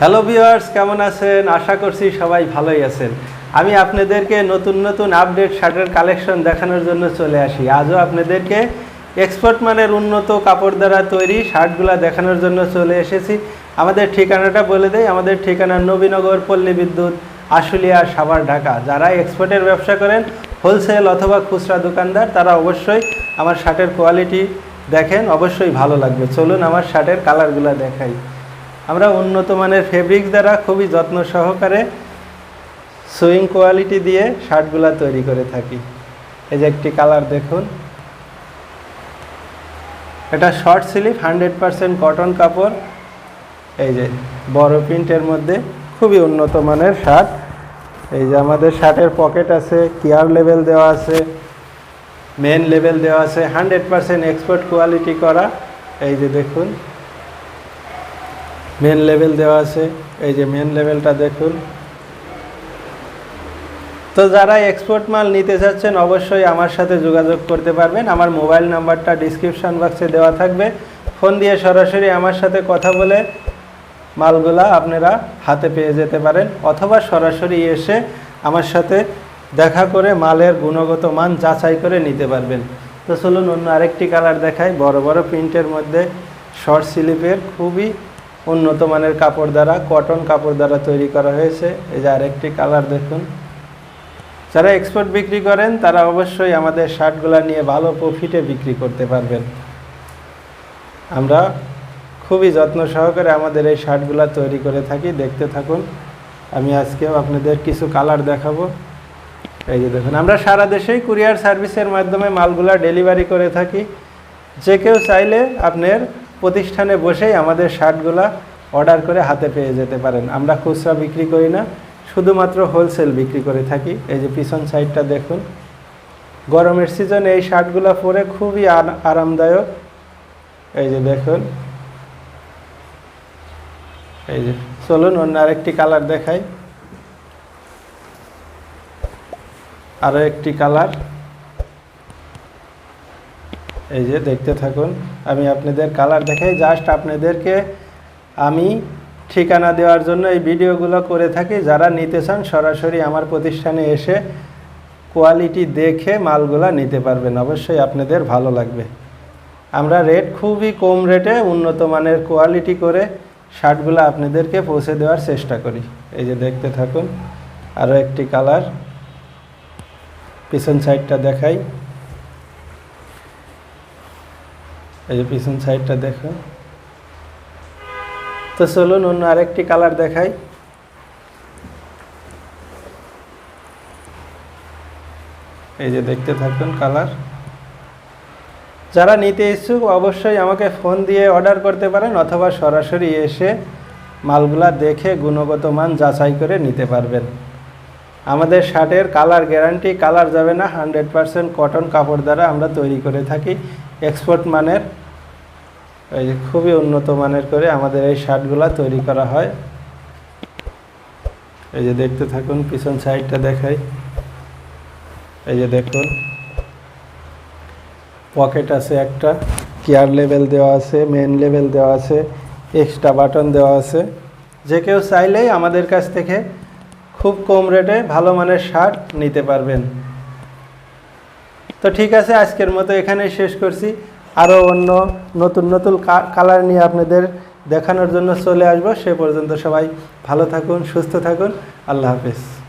Hello viewers কেমন আছেন? আশা করছি সবাই ভালোই আছেন। আমি আপনাদেরকে নতুন নতুন আপডেট শার্টের কালেকশন দেখানোর জন্য চলে আসি। আজও আপনাদেরকে এক্সপোর্ট মানের উন্নত কাপড় দ্বারা তৈরি শার্টগুলো দেখানোর জন্য চলে এসেছি। আমাদের ঠিকানাটা বলে দেয় আমাদের ঠিকানা নবীনগর, পল্লী বিদ্যুৎ, আশুলিয়া, সাভার, ঢাকা। যারা এক্সপোর্টের ব্যবসা করেন হোলসেল অথবা খুচরা দোকানদার, তারা অবশ্যই আমার শার্টের কোয়ালিটি দেখেন, অবশ্যই ভালো লাগবে। চলুন আমার শার্টের কালারগুলো দেখাই। আমরা উন্নত মানের ফেব্রিক্স দ্বারা খুবই যত্ন সহকারে সুইং কোয়ালিটি দিয়ে শার্টগুলো তৈরি করে থাকি। এই যে একটি কালার দেখুন। এটা short sleeve hundred percent cotton কাপড়। এই যে বড় প্রিন্টের মধ্যে খুবই উন্নত মানের শার্ট। এই যে আমাদের শার্টের পকেট আছে কেয়ার লেভেল দেওয়া আছে মেন লেভেল দেওয়া আছে হান্ড্রেড পারসেন্ট এক্সপোর্ট কোয়ালিটি করা। এই যে দেখুন। মেন লেভেল দেওয়া আছে। এই যে মেন লেভেলটা দেখুন। তো যারা এক্সপোর্ট মাল নিতে চাচ্ছেন, অবশ্যই আমার সাথে যোগাযোগ করতে পারবেন। আমার মোবাইল নাম্বারটা ডিসক্রিপশান বক্সে দেওয়া থাকবে। ফোন দিয়ে সরাসরি আমার সাথে কথা বলে মালগুলা আপনারা হাতে পেয়ে যেতে পারেন, অথবা সরাসরি এসে আমার সাথে দেখা করে মালের গুণগত মান যাচাই করে নিতে পারবেন। তো চলুন অন্য আরেকটি কালার দেখাই। বড় বড় প্রিন্টের মধ্যে শর্ট স্লিপের খুবই উন্নত মানের কাপড় দ্বারা কটন কাপড় দ্বারা তৈরি করা হয়েছে। এই যে আরেকটি কালার দেখুন। যারা এক্সপোর্ট বিক্রি করেন, তারা অবশ্যই আমাদের শার্টগুলো নিয়ে ভালো প্রফিটে বিক্রি করতে পারবেন। আমরা খুবই যত্ন সহকারে আমাদের এই শার্টগুলো তৈরি করে থাকি। দেখতে থাকুন। আমি আজকেও আপনাদের কিছু কালার দেখাবো। এই যে দেখুন, আমরা সারা দেশেই কুরিয়ার সার্ভিসের মাধ্যমে মালগুলা ডেলিভারি করে থাকি। যে কেউ চাইলে আপনার প্রতিষ্ঠানে বসেই আমাদের শার্টগুলা অর্ডার করে হাতে পেয়ে যেতে পারেন। আমরা খুচরা বিক্রি করি না, শুধুমাত্র হোলসেল বিক্রি করে থাকি। এই যে পিছন সাইডটা দেখুন। গরমের সিজনে এই শার্টগুলো পরে খুবই আরা- আরামদায়ক। এই যে দেখুন। এই যে চলুন, অন্য আরেকটি কালার দেখাই। আরও একটি কালার এই যে দেখতে থাকুন, আমি আপনাদের কালার দেখাই। জাস্ট আপনাদেরকে আমি ঠিকানা দেওয়ার জন্য এই ভিডিওগুলো করে থাকি। যারা নিতে চান, সরাসরি আমার প্রতিষ্ঠানে এসে কোয়ালিটি দেখে মালগুলা নিতে পারবেন। অবশ্যই আপনাদের ভালো লাগবে। আমরা রেট খুবই কম রেটে উন্নত মানের কোয়ালিটি করে শার্টগুলো আপনাদেরকে পৌঁছে দেওয়ার চেষ্টা করি। এই যে দেখতে থাকুন আরও একটি কালার পিছন সাইডটা দেখাই। এই যে পিছন সাইডটা দেখো। তো চলুন অন্য আরেকটি কালার দেখাই। এই যে দেখতে থাকুন কালার। যারা নিতে ইচ্ছুক অবশ্যই আমাকে ফোন দিয়ে অর্ডার করতে পারেন অথবা সরাসরি এসে মালগুলা দেখে গুণগত মান যাচাই করে নিতে পারবেন। আমাদের শার্টের কালার গ্যারান্টি, কালার যাবে না। হান্ড্রেড পারসেন্ট কটন কাপড় দ্বারা আমরা তৈরি করে থাকি। এক্সপোর্ট মানের এই যে খুবই উন্নত মানের করে আমাদের এই শার্টগুলা তৈরি করা হয়। এই যে দেখতে থাকুন, পিছন সাইডটা দেখাই। এই যে দেখুন, পকেট আছে একটা, কেয়ার লেভেল দেওয়া আছে, মেন লেভেল দেওয়া আছে, এক্সট্রা বাটন দেওয়া আছে। যে কেউ চাইলেই আমাদের কাছ থেকে খুব কম রেটে ভালো মানের শার্ট নিতে পারবেন। তো ঠিক আছে, আজকের মতো এখানেই শেষ করছি। আরও অন্য নতুন নতুন কালার নিয়ে আপনাদের দেখানোর জন্য চলে আসব। সে পর্যন্ত সবাই ভালো থাকুন, সুস্থ থাকুন। আল্লাহ হাফেজ।